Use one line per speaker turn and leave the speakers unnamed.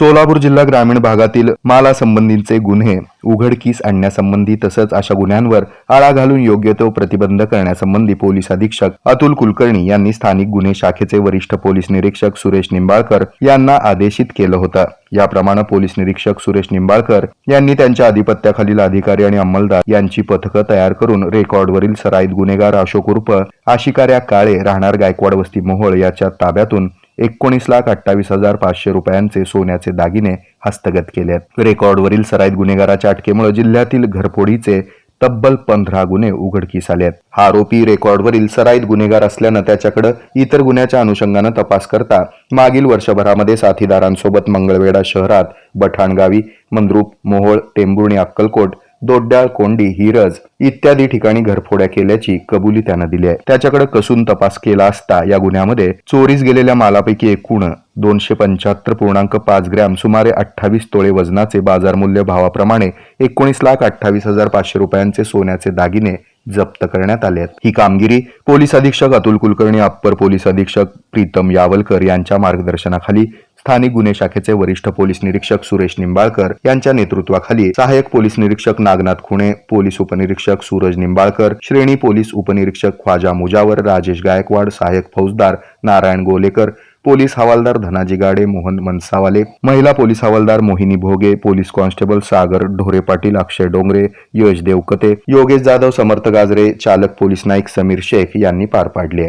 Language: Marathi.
सोलापूर जिल्हा ग्रामीण भागातील मालासंबंधीचे गुन्हे उघडकीस आणण्यासंबंधी तसंच अशा गुन्ह्यांवर आळा घालून योग्य तो प्रतिबंध करण्यासंबंधी पोलीस अधीक्षक अतुल कुलकर्णी यांनी स्थानिक गुन्हे शाखेचे वरिष्ठ पोलीस निरीक्षक सुरेश निंबाळकर यांना आदेशित केलं होतं. याप्रमाणे पोलीस निरीक्षक सुरेश निंबाळकर यांनी त्यांच्या अधिपत्याखालील अधिकारी आणि अंमलदार यांची पथकं तयार करून रेकॉर्डवरील सराईत गुन्हेगार अशोक उर्फ आशिकाऱ्या काळे राहणार गायकवाड वस्ती मोहोळ याच्या ताब्यातून एकोणीस लाख अठ्ठावीस हजार पाचशे रुपयांचे सोन्याचे दागिने हस्तगत केले आहेत. रेकॉर्डवरील सराईत गुन्हेगाराच्या अटकेमुळे जिल्ह्यातील घरफोडीचे तब्बल पंधरा गुन्हे उघडकीस आले आहेत. हा आरोपी रेकॉर्डवरील सराईत गुन्हेगार असल्यानं त्याच्याकडे इतर गुन्ह्याच्या अनुषंगानं तपास करता मागील वर्षभरामध्ये साथीदारांसोबत मंगळवेढा शहरात बठाणगावी मंद्रुप मोहोळ टेंभुर्णी अक्कलकोट दोड्याळ कोंडी हिरज इत्यादी ठिकाणी घरफोड्या केल्याची कबुली त्यानं दिली आहे. त्याच्याकडे कसून तपास केला असता या गुन्ह्यामध्ये चोरीस गेलेल्या मालापैकी एकूण दोनशे पंच्याहत्तर पूर्णांक पाच ग्रॅम सुमारे अठ्ठावीस तोळे वजनाचे बाजारमूल्य भावाप्रमाणे एकोणीस लाख अठ्ठावीस हजार पाचशे रुपयांचे सोन्याचे दागिने जप्त करण्यात आले आहेत. ही कामगिरी पोलीस अधीक्षक अतुल कुलकर्णी अप्पर पोलीस अधीक्षक प्रीतम यावलकर यांच्या मार्गदर्शनाखाली स्थानिक गुन्हे शाखेचे वरिष्ठ पोलीस निरीक्षक सुरेश निंबाळकर यांच्या नेतृत्वाखाली सहाय्यक पोलीस निरीक्षक नागनाथ खुणे पोलीस उपनिरीक्षक सूरज निंबाळकर श्रेणी पोलीस उपनिरीक्षक ख्वाजा मुजावर राजेश गायकवाड सहाय्यक फौजदार नारायण गोलेकर पोलीस हवालदार धनाजी गाडे मोहन मनसावाले महिला पोलीस हवालदार मोहिनी भोगे पोलीस कॉन्स्टेबल सागर ढोरे पाटील अक्षय डोंगरे यश देवकते योगेश जाधव समर्थ गाजरे चालक पोलीस नाईक समीर शेख यांनी पार पाडले